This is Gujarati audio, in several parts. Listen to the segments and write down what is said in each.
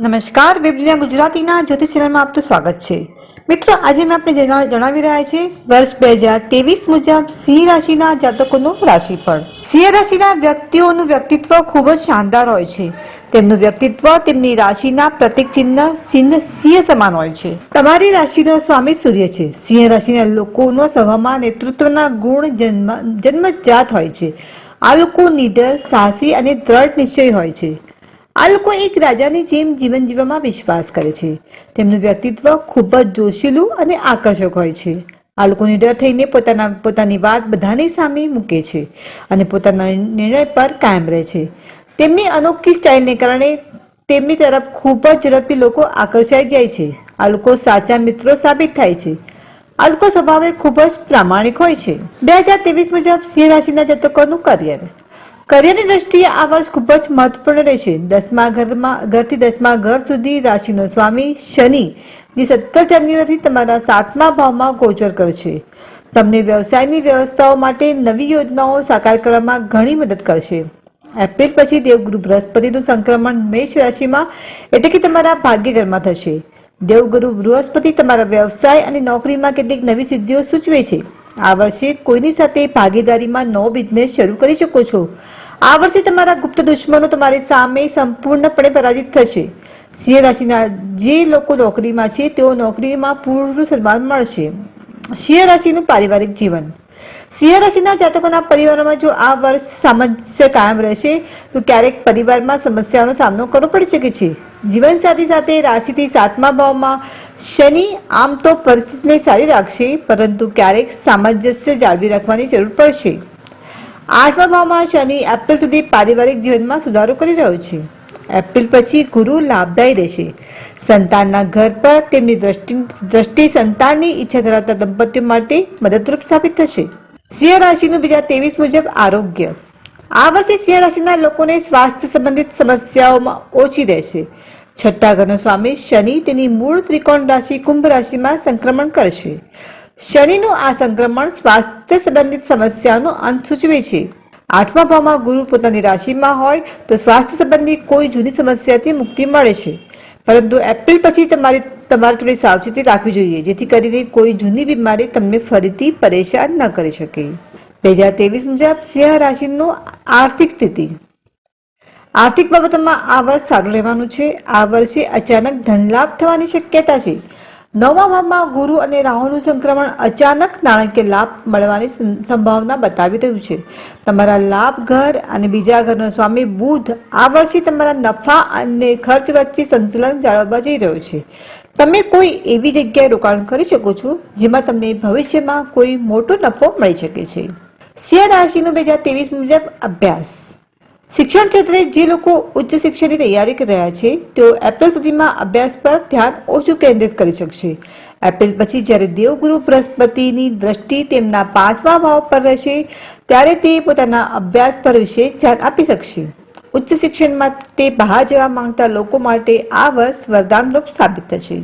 નમસ્કાર વેબલિયા ગુજરાતીના જ્યોતિષ ચેનલમાં આપનું સ્વાગત છે. મિત્રો, આજે મેં આપણે જણાવી રહ્યા છે વર્ષ બે હજાર ત્રેવીસ મુજબ સિંહ રાશિના જાતકોનું રાશિફળ. સિંહ રાશિના વ્યક્તિઓનું વ્યક્તિત્વ ખૂબ જ શાનદાર હોય છે. તેમનું વ્યક્તિત્વ તેમની રાશિના પ્રતિક ચિહ્ન સિંહ સિંહ સમાન હોય છે. તમારી રાશિનો સ્વામી સૂર્ય છે. સિંહ રાશિના લોકોનો સ્વભાવમાં નેતૃત્વના ગુણ જન્મ, જન્મજાત હોય છે. આ લોકો નીડર, સાહસી અને દ્રઢ નિશ્ચય હોય છે. આ લોકો એક રાજાની જેમ જીવન જીવવામાં વિશ્વાસ કરે છે. તેમનું વ્યક્તિત્વ ખૂબ જ જોશીલું અને આકર્ષક હોય છે. આ લોકો નિડર થઈને પોતાના, પોતાની વાત બધાની સામે મૂકે છે અને પોતાના નિર્ણય પર કાયમ રહે છે. તેમની અનોખી સ્ટાઇલને કારણે તેમની તરફ ખૂબ જ ઝડપથી લોકો આકર્ષાઈ જાય છે. આ લોકો સાચા મિત્રો સાબિત થાય છે. આ લોકો સ્વભાવે ખૂબ જ પ્રામાણિક હોય છે. બે હજાર ત્રેવીસ મુજબ સિંહ રાશિના જતકોનું કરિયર. કરિયરની દ્રષ્ટિએ આ વર્ષ ખૂબ જ મહત્વપૂર્ણ રહેશે દસમા ઘરમાં, ઘરથી દસમા ઘર સુધી રાશિનો સ્વામી શનિ, જે સત્તર જાન્યુઆરી તમારા સાતમા ભાવમાં ગોચર કરશે તમને વ્યવસાયની વ્યવસ્થાઓ માટે નવી યોજનાઓ સાકાર કરવામાં ઘણી મદદ કરશે એપ્રિલ પછી દેવગુરુ બૃહસ્પતિનું સંક્રમણ મેષ રાશિમાં એટલે કે તમારા ભાગ્યઘરમાં થશે. દેવગુરુ બૃહસ્પતિ તમારા વ્યવસાય અને નોકરીમાં કેટલીક નવી સિદ્ધિઓ સૂચવે છે. આ વર્ષે કોઈની સાથે ભાગીદારીમાં નવો બિઝનેસ શરૂ કરી શકો છો. આ વર્ષે તમારા ગુપ્ત દુશ્મનો તમારી સામે સંપૂર્ણપણે પરાજિત થશે. સિંહ રાશિના જે લોકો નોકરીમાં છે, તેઓ નોકરીમાં પૂરું સન્માન મળશે. સિંહ રાશિનું પારિવારિક જીવન. સિંહ રાશિના જાતકોના પરિવારમાં જો આ વર્ષ સામંજસ્ય કાયમ રહેશે, તો ક્યારેક પરિવારમાં સમસ્યાઓનો સામનો કરવો પડી શકે છે. જીવનસાથી સાથે રાશિથી સાતમા ભાવમાં શનિ આમ તો પરિસ્થિતિને સારી રાખશે, પરંતુ ક્યારેક સામંજસ્ય જાળવી રાખવાની જરૂર પડશે. આઠમા ભાવમાં શનિ એપ્રિલ સુધી પારિવારિક જીવનમાં સુધારો કરી રહ્યો છે. એપ્રિલ પછી ગુરુ લાભદાયી રહેશે. સંતાનના ઘર પર તેમની દ્રષ્ટિ સંતાનની ઈચ્છા ધરાવતા દંપતીઓ માટે મદદરૂપ સાબિત થશે. સિંહ રાશિનું બીજા ત્રેવીસ મુજબ આરોગ્ય. આ વર્ષે સિંહ રાશિના લોકોને સ્વાસ્થ્ય સંબંધિત સમસ્યાઓમાં ઓછી રહેશે. છઠ્ઠા ઘરનો સ્વામી શનિ તેની મૂળ ત્રિકોણ રાશિ કુંભ રાશિમાં સંક્રમણ કરશે. શનિનું આ સંક્રમણ સ્વાસ્થ્ય સંબંધિત સમસ્યાનો અંત સૂચવે છે. આઠમા ભાવમાં ગુરુ પોતાની રાશિમાં હોય તો સ્વાસ્થ્ય સંબંધી કોઈ જૂની સમસ્યાથી મુક્તિ મળે છે. પરંતુ એપ્રિલ પછી તમારી, તમારે થોડી સાવચેતી રાખવી જોઈએ, જેથી કરીને કોઈ જૂની બીમારી તમને ફરીથી પરેશાન ન કરી શકે. બે હજાર ત્રેવીસ મુજબ સિંહ રાશિનું આર્થિક સ્થિતિ. આર્થિક બાબતોમાં આ વર્ષ સારું રહેવાનું છે. આ વર્ષે અચાનક ધનલાભ થવાની શક્યતા છે. નવમા ભાવમાં ગુરુ અને રાહુનું સંક્રમણ અચાનક નાણાકીય લાભ મળવાની સંભાવના બતાવી રહ્યું છે. તમારા લાભ ઘર અને બીજા ઘરનો સ્વામી બુધ આ વર્ષે તમારા નફા અને ખર્ચ વચ્ચે સંતુલન જાળવવા જઈ રહ્યો છે. તમે કોઈ એવી જગ્યાએ રોકાણ કરી શકો છો જેમાં તમને ભવિષ્યમાં કોઈ મોટો નફો મળી શકે છે. સિંહ રાશિનો બે હજાર તેવીસ મુજબ અભ્યાસ. શિક્ષણ ક્ષેત્રે જે લોકો ઉચ્ચ શિક્ષણની તૈયારી કરી રહ્યા છે, તેઓ એપ્રિલ સુધીમાં અભ્યાસ પર ધ્યાન ઓછું કેન્દ્રિત કરી શકશે. એપ્રિલ પછી જ્યારે દેવગુરુ બૃહસ્પતિની દ્રષ્ટિ તેમના પાંચમા ભાવ પર રહેશે, ત્યારે તે પોતાના અભ્યાસ પર વિશેષ ધ્યાન આપી શકશે. ઉચ્ચ શિક્ષણ માટે બહાર જવા માંગતા લોકો માટે આ વર્ષ વરદાનરૂપ સાબિત થશે.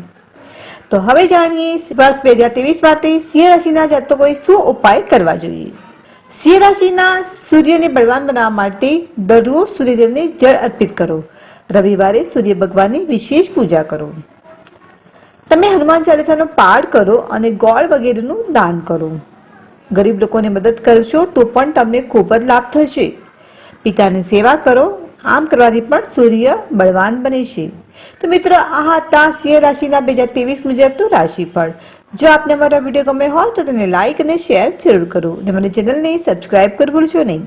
તો હવે જાણીએ વર્ષ બે હજાર ત્રેવીસ માટે સિંહ રાશિના જાતકોએ શું ઉપાય કરવા જોઈએ? સિંહ રાશિના સૂર્યને બળવાન બનાવવા માટે દરરોજ સૂર્યદેવને જળ અર્પિત કરો. રવિવારે સૂર્ય ભગવાનની વિશેષ પૂજા કરો. તમે હનુમાન ચાલીસાનો પાઠ કરો અને ગોળ વગેરેનું દાન કરો. ગરીબ લોકોને મદદ કરશો તો પણ તમને ખૂબ જ લાભ થશે. પિતાની સેવા કરો, આમ કરવાથી પણ સૂર્ય બળવાન બને છે. તો મિત્રો, આ હતા સિંહ રાશિના બે હજાર ત્રેવીસ મુજબનું રાશિફળ. જો આપને અમારો વીડિયો ગમે હોય તો તેને લાઈક અને શેર જરૂર કરો. અને મને ચેનલને સબસ્ક્રાઇબ કરવું ભૂલશો નહીં.